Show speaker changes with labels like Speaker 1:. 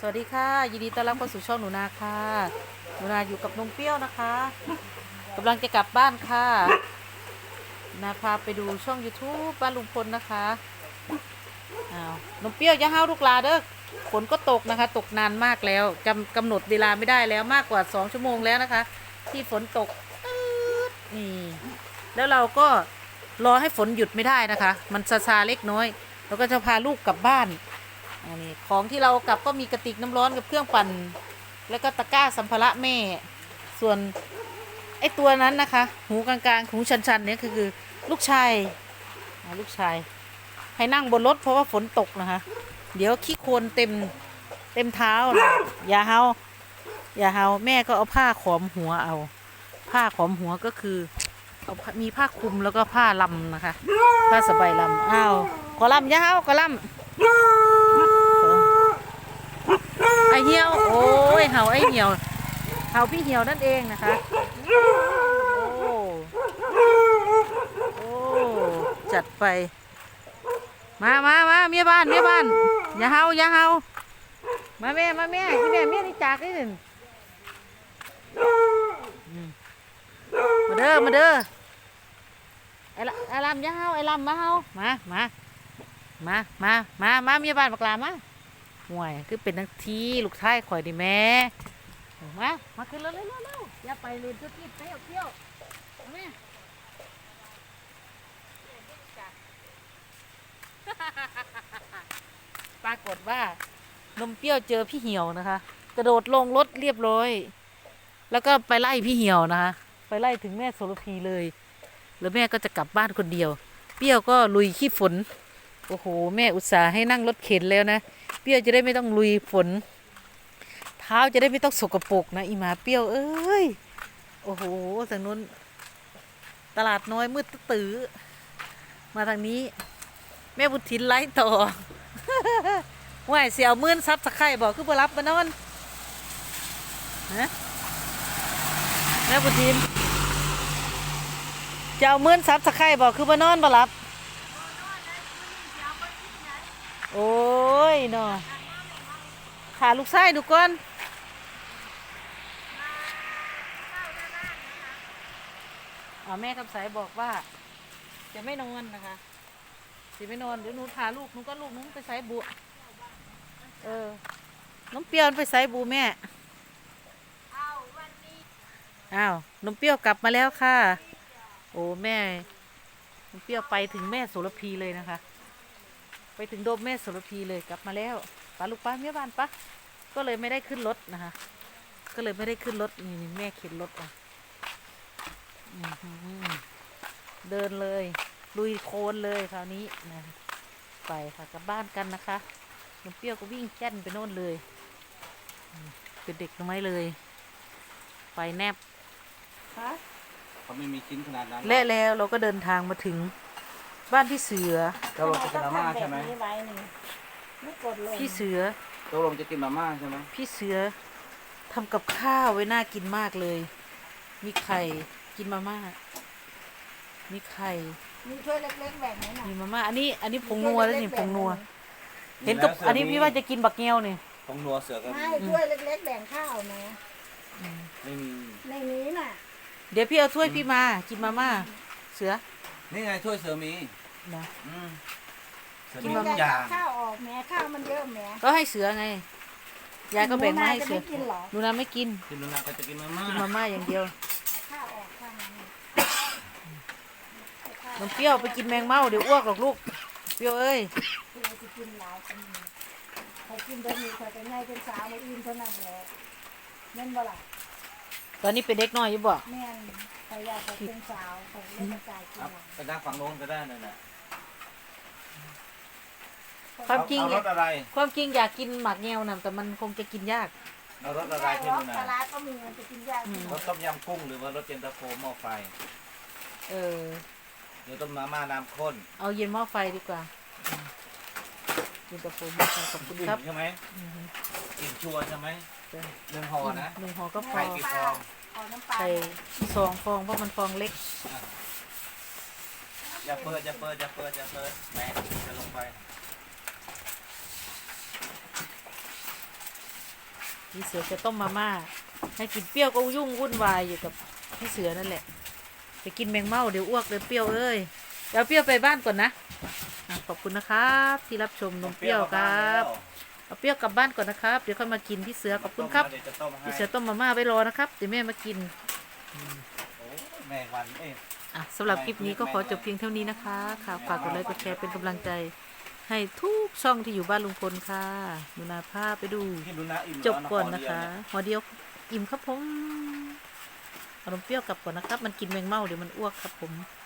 Speaker 1: สวัสดีค่ะยินดีต้อนรับเข้าสู่ช่องหนูนาค่ะหนูนาอยู่กับนมเปรี้ยวนะคะกำลังจะกลับบ้านค่ะนาพาไปดูช่อง YouTube บ้านลุงพลนะคะอ้าวนมเปรี้ยวอย่าห้าวลูกลาเด้อฝนก็ตกนะคะ ตกนานมากแล้วจำกำหนดเวลาไม่ได้แล้วมากกว่าสองชั่วโมงแล้วนะคะ ที่ฝนตกตืดนี่แล้วเราก็รอให้ฝนหยุดไม่ได้นะคะ มันซาซาเล็กน้อยเราก็จะพาลูกกลับบ้าน อันนี้ของที่เรากลับก็มีกระติกน้ำร้อนกับเครื่องปั่น แล้วก็ตะกร้าสัมภาระแม่ ส่วนไอ้ตัวนั้นนะคะ หูกลางๆหูชันๆเนี่ยคือลูกชายลูกชาย ให้นั่งบนรถเพราะว่าฝนตกนะคะ เดี๋ยวขี้โคลนเต็มเต็มเท้าอย่าเฮาอย่าเฮาแม่ก็เอาผ้าขอมหัวเอา ผ้าขอมหัวก็คือเอามีผ้าคลุมแล้วก็ผ้าลำนะคะ ผ้าสบายลำอ้าวกอลำย่าเฮากอลำ อเหี่ยวโอ้ยเห่าไอเหี่ยวเห่าพี่เหี่ยวนั่นเองนะคะโอ้โอ้จัดไป มามามาเมียบ้านเมียบ้านอย่าเห่าอย่าเห่ามาแม่มาแม่ที่แม่เมียนี่จากนี่หนึ่งมาเด้อมาเด้อไอ้ละไอ้ลำอย่าเห่าไอ้ลำมาเห่ามามามามามามาเมียบ้านบักลามา ห่วยคือเป็นทั้งทีลูกชายข่อยดิแม่มามาขึ้นรถเร็วเร็วๆอย่าไปเลยนทุกทีไปเอาเที่ยวแม่ปรากฏว่านมเปรี้ยวเจอพี่เหี่ยวนะคะ กระโดดลงรถเรียบร้อย แล้วก็ไปไล่พี่เหี่ยวนะคะ ไปไล่ถึงแม่โสระพีเลย แล้วแม่ก็จะกลับบ้านคนเดียว เปรี้ยวก็ลุยขี้ฝน โอ้โห แม่อุตส่าห์ให้นั่งรถเข็นแล้วนะ เปรี้ยวจะได้ไม่ต้องลุยฝน เท้าจะได้ไม่ต้องสกปรกนะอีหมาเปรี้ยวเอ้ย โอ้โหทางนู้นตลาดน้อยมืดตื้อมาทางนี้ แม่บุญทินไล่ต่อว่ายเสียวมื่นซับสะไข่บอกคือบ่รับมานอนฮะแม่บุญทินจะเอามื่นซับสะไข่บอกคือบ่นอนบ่รับ โอ้ยเนาะขาลูกไส้ดูก่อนอ๋อแม่คำสายบอกว่า จะไม่นอนนะคะจะไม่นอนเดี๋ยวหนูพาลูกหนูก็ลูกหนูไปใส่บุเออน้องเปรี้ยวไปใส่บูแม่อ้าวน้องเปรี้ยวกลับมาแล้วค่ะ โอ้แม่น้องเปรี้ยวไปถึงแม่โสระพีเลยนะคะ ไปถึงโดมแม่โสระพีเลยกลับมาแล้วป้าลูกป้าเมียบ้านปะก็เลยไม่ได้ขึ้นรถนะคะก็เลยไม่ได้ขึ้นรถนี่นี่แม่เข็นรถอะอื้อหือเดินเลยลุยโคลนเลยคราวนี้นะไปค่ะกลับบ้านกันนะคะน้องเปรี้ยวก็วิ่งแจ้นไปโน่นเลยอืมเป็นเด็กน้อยเลย ไปแนบ
Speaker 2: เขาไม่มีชิ้นขนาดนั้น
Speaker 1: และแล้วเราก็เดินทางมาถึง บ้านพี่เสือ
Speaker 2: เราลงจะกินมาม่าใช่ไหม
Speaker 3: ไม่กดเลย
Speaker 1: พี่เสือ
Speaker 2: เราลงจะกินมาม่าใช่ไหม
Speaker 1: พี่เสือทำกับข้าวไว้น่ากินมากเลย มีไข่กินมาม่า มีไข่
Speaker 3: มีถ้วยเล็กๆแบ่งไหมน่ะ
Speaker 1: มีมาม่า อันนี้ อันนี้ผงนัวแล้วนี่ผงนัว เห็นกับ อันนี้พี่ว่าจะกินบักเงี้ยวนี่
Speaker 2: ของนัวเสือก็
Speaker 3: ไม่ถ้วยเล็กๆแบ่งข้าวนะ
Speaker 2: ไม่มี
Speaker 3: ในนี้น่ะ
Speaker 1: เดี๋ยวพี่เอาถ้วยพี่มา กินมาม่า เสือ
Speaker 2: นี่ไงถ้วยเสือมี
Speaker 1: นะ
Speaker 2: อืมเสือ
Speaker 1: กิน
Speaker 2: มี
Speaker 1: มา
Speaker 2: ทุ
Speaker 1: ม่า
Speaker 2: กอย่าง
Speaker 3: ข้าวออกแหม่ข้าวมันเยอะแหม่
Speaker 1: ก็ให้เสือไง ยายก็แบ่งมาให้เสือ
Speaker 3: หนูนาจะไม่กินเหรอ
Speaker 1: หนูนาไม่กิน
Speaker 2: กินนุนาก็จะกินมาม่า
Speaker 1: กินมาม่าอย่างเดียว
Speaker 3: ข้าวออกข้างนั้น
Speaker 1: น้องเปรี้ยวไปกินแมงเม่าเดี๋ยวอ้วกหรอกลูก เปรี้ยวเอ้ย
Speaker 3: คือเราจะกินหลายคนนี้ใครกินบะหมี่ใครเป็นไงเป็นสาวมาอิ่มเท่านั้นแหละแม่นบ่ล่ะ
Speaker 1: ตอนนี้เป็นเด็กน้อยอยู่บ่
Speaker 3: แม่น ใครอยากจะเป็นสาวใครเล่นกายกิน
Speaker 2: ครับ
Speaker 3: หลัง
Speaker 2: ไปนั่งฝั่งโน้นก็ได้นั่นน่ะ
Speaker 1: ความจริง
Speaker 2: เอารสอะไร
Speaker 1: ความจริงอยากกินหมากแงวนะแต่มันคงจะกินยาก
Speaker 2: เอารส
Speaker 3: ไม่
Speaker 2: อะไร
Speaker 3: ได้
Speaker 2: ที่
Speaker 3: หรอก
Speaker 2: นุ
Speaker 3: ปลา
Speaker 2: นา
Speaker 3: ร้าก็มีมันจะกินยาก
Speaker 1: อืม
Speaker 2: รสต้มยำกุ้งหรือว่ารสเย็นตาโฟหม้อไฟ
Speaker 1: เออ
Speaker 2: หรือต้มมาม่าน้ำข้น
Speaker 1: เอาเย็นหม้อไฟดีกว่าอืมเย็นตาโฟหม้อไฟขอบคุณ
Speaker 2: กลิ่น
Speaker 1: ครับ
Speaker 2: ใช่ไหม
Speaker 1: อืม
Speaker 2: กลิ่นชัวร์ใช่ไหม
Speaker 1: จ้ะ
Speaker 2: หนึ่งห่อนะ
Speaker 1: หนึ่งห่อก็พอ
Speaker 2: ไข่กี่ฟอง
Speaker 3: เอาน้ำปลา
Speaker 1: ไข่สองฟองเพราะมันฟองเล็ก
Speaker 2: อย่าเปิดอย่าเปิดอย่าเปิดอย่าเปิดแม่จะลงไป
Speaker 1: พี่เสือจะต้มมาม่าให้กินเปรี้ยวก็ยุ่งวุ่นวายอยู่กับพี่เสือนั่นแหละไปกินแมงเม่าเดี๋ยวอ้วกเลยเปรี้ยวเอ้ยเดี๋ยวเปรี้ยวไปบ้านก่อนนะอะขอบคุณนะครับ ที่รับชมนมเปรี้ยวครับ เอาเปรี้ยวกลับบ้านก่อนนะครับ เดี๋ยวค่อยมากินพี่เสือขอบคุณครับ
Speaker 2: เดี๋ยวจะต้มให้
Speaker 1: พี่เสือต้มมาม่าไว้รอนะครับ เดี๋ยวแม่มากิน
Speaker 2: โอ้แม่วันเอ้ย
Speaker 1: อะสำหรับคลิปนี้ก็ขอจบเพียงเท่านี้นะคะค่ะฝากกดไลค์กดแชร์เป็นกำลังใจ ให้ทุกช่องที่อยู่บ้านลุงพลค่ะหนูนาภาพไปดู
Speaker 2: พี่ดูนะอิ่ม
Speaker 1: จบ
Speaker 2: แล้ว
Speaker 1: ก่อน
Speaker 2: ข
Speaker 1: นะ
Speaker 2: เดียว
Speaker 1: คะ
Speaker 2: เย
Speaker 1: หัวเดียวอิ่มครับผมเอานมเปรี้ยวกลับก่อนนะครับ มันกินแมงเม่าเดี๋ยวมันอ้วกครับผม
Speaker 2: โ